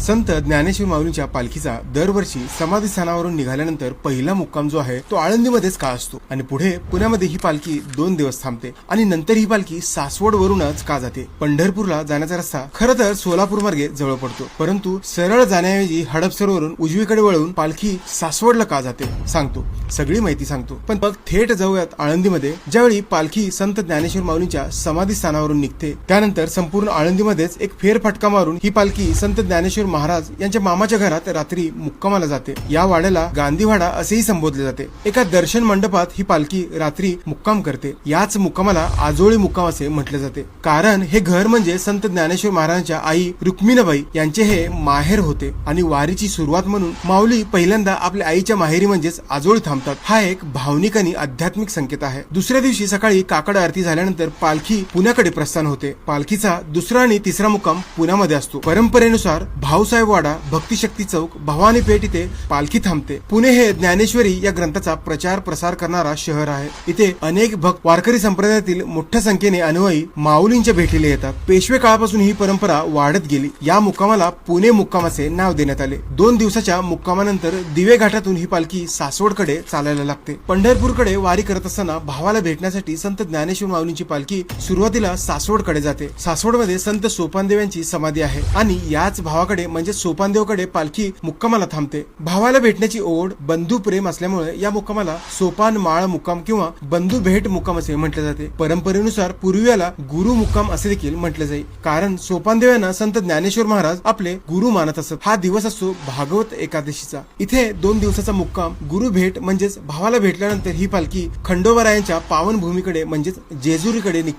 संत ज्ञानेश्वर माऊलींच्या पालखीचा दरवर्षी समाधी स्थानावरून निघाल्यानंतर पहिला मुक्काम जो आहे तो आळंदीमध्येच का असतो. आणि पुढे पुण्यामध्ये ही पालखी दोन दिवस थांबते आणि नंतर ही पालखी सासवड वरूनच का जाते. पंढरपूरला जाण्याचा रस्ता खरं तर सोलापूर मार्गे जवळ पडतो. परंतु सरळ जाण्याऐवजी हडपसरवरून उजवीकडे वळून पालखी सासवडला का जाते सांगतो. सगळी माहिती सांगतो. पण मग थेट जाऊयात आळंदीमध्ये ज्यावेळी पालखी संत ज्ञानेश्वर माऊलींच्या समाधी स्थानावरून निघते त्यानंतर संपूर्ण आळंदीमध्येच एक फेरफटका मारून ही पालखी संत ज्ञानेश्वर महाराज यांच्या मामाच्या घरात रात्री मुक्कामाला जाते. या वाड्याला गांधीवाडा असेही संबोधले जाते. एका दर्शन मंडपात ही पालखी रात्री मुक्काम करते. याच मुक्कामाला आजोळी मुक्काम असे म्हटले जाते. कारण हे घर म्हणजे संत ज्ञानेश्वर महाराजांच्या आई रुक्मिणाबाई यांचे हे माहेर होते आणि वारीची सुरुवात म्हणून माऊली पहिल्यांदा आपल्या आईच्या माहेरी म्हणजेच आजोळी थांबतात. हा एक भावनिक आणि आध्यात्मिक संकेत आहे. दुसऱ्या दिवशी सकाळी काकड आरती झाल्यानंतर पालखी पुण्याकडे प्रस्थान होते. पालखीचा दुसरा आणि तिसरा मुक्काम पुण्यामध्ये असतो. परंपरेनुसार भाऊसाहेब वाडा भक्तिशक्ती चौक भवानी पेठ इथे पालखी थांबते. पुणे हे ज्ञानेश्वरी या ग्रंथाचा प्रचार प्रसार करणारा शहर आहे. इथे अनेक भक्त वारकरी संप्रदायातील मोठ्या संख्येने अनुयायी माऊलींच्या भेटीला येतात. पेशवे काळापासून ही परंपरा वाढत गेली. या मुक्कामाला पुणे मुक्कामाचे नाव देण्यात आले. दोन दिवसाच्या मुक्कामानंतर दिवे घाटातून ही पालखी सासवडकडे चालायला लागते. पंढरपूरकडे वारी करत असताना भावाला भेटण्यासाठी संत ज्ञानेश्वर माऊलींची पालखी सुरुवातीला सासवडकडे जाते. सासवडमध्ये संत सोपानदेव यांची समाधी आहे आणि याच भावाकडे म्हणजे सोपानदेवकडे पालखी मुक्कामाला थांबते. भावाला भेटण्याची ओढ बंधू प्रेम असल्यामुळे या मुक्कामाला सोपान माळ मुक्काम किंवा बंधू भेट मुक्काम असे म्हटले जाते. परंपरेनुसार पूर्वीला गुरु मुक्काम असे देखील म्हटले जाईल कारण सोपानदेव यांना संत ज्ञानेश्वर महाराज आपले गुरु मानत असत. हा दिवस असतो भागवत एकादशीचा. इथे दोन दिवसाचा मुक्काम गुरु भेट म्हणजेच भावाला भेटल्यानंतर ही पालखी खंडोबरायांच्या पावन भूमीकडे म्हणजेच जेजुरीकडे निघते.